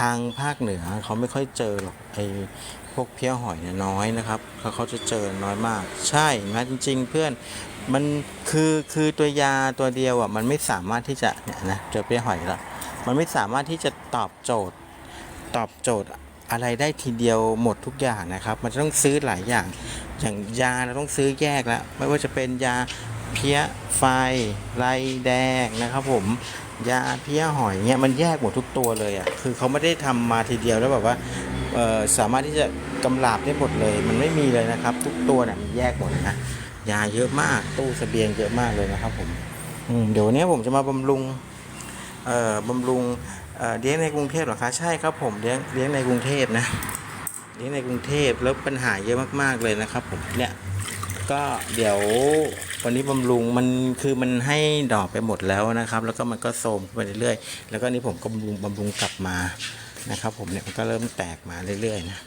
ทางภาคเหนือเขาไม่ค่อยเจอหรอกไอ้พวกเพี้ยหอยเนี่ยน้อยนะครับเขาเขาจะเจอน้อยมาก ใช่นะจริง ๆ เพื่อนมันคือคือตัวยาตัวเดียวอะมันไม่สามารถที่จะเนี่ยนะเจอเพี้ยหอยแล้วมันไม่สามารถที่จะตอบโจทย์ตอบโจทย์อะไรได้ทีเดียวหมดทุกอย่างนะครับ มันจะต้องซื้อหลายอย่างอย่างยาเราต้องซื้อแยกแล้วไม่ว่าจะเป็นยา เพี้ยไฟไรแดงนะครับผมยาเพี้ยหอยเงี้ยมันแยกหมดทุกตัวเลยอะคือเขาไม่ได้ทำมาทีเดียวแล้วแบบว่าสามารถที่จะกำราบได้หมดเลย มันไม่มีเลยนะครับ ทุกตัวเนี่ยมันแยกหมดนะยาเยอะมากตู้เสบียงเยอะมากเลยนะครับผมมเดี๋ยววันนี้ผมจะมาบำรุงบำรุงเเลี้ยงในกรุงเทพหรอคะใช่ครับผมเลี้ยงเลี้ยงในกรุงเทพนะเลี้ยงในกรุงเทพแล้วปัญหาเยอะมากๆเลยนะครับผมเนี่ยก็เดี๋ยว วันนี้บำรุงมันคือมันให้ดอกไปหมดแล้วนะครับ แล้วก็มันก็โทมไปเรื่อยๆแล้วก็นี่ผมก็บำรุงบำรุงกลับมานะครับ ผมเนี่ยมันก็เริ่มแตกมาเรื่อยๆนะ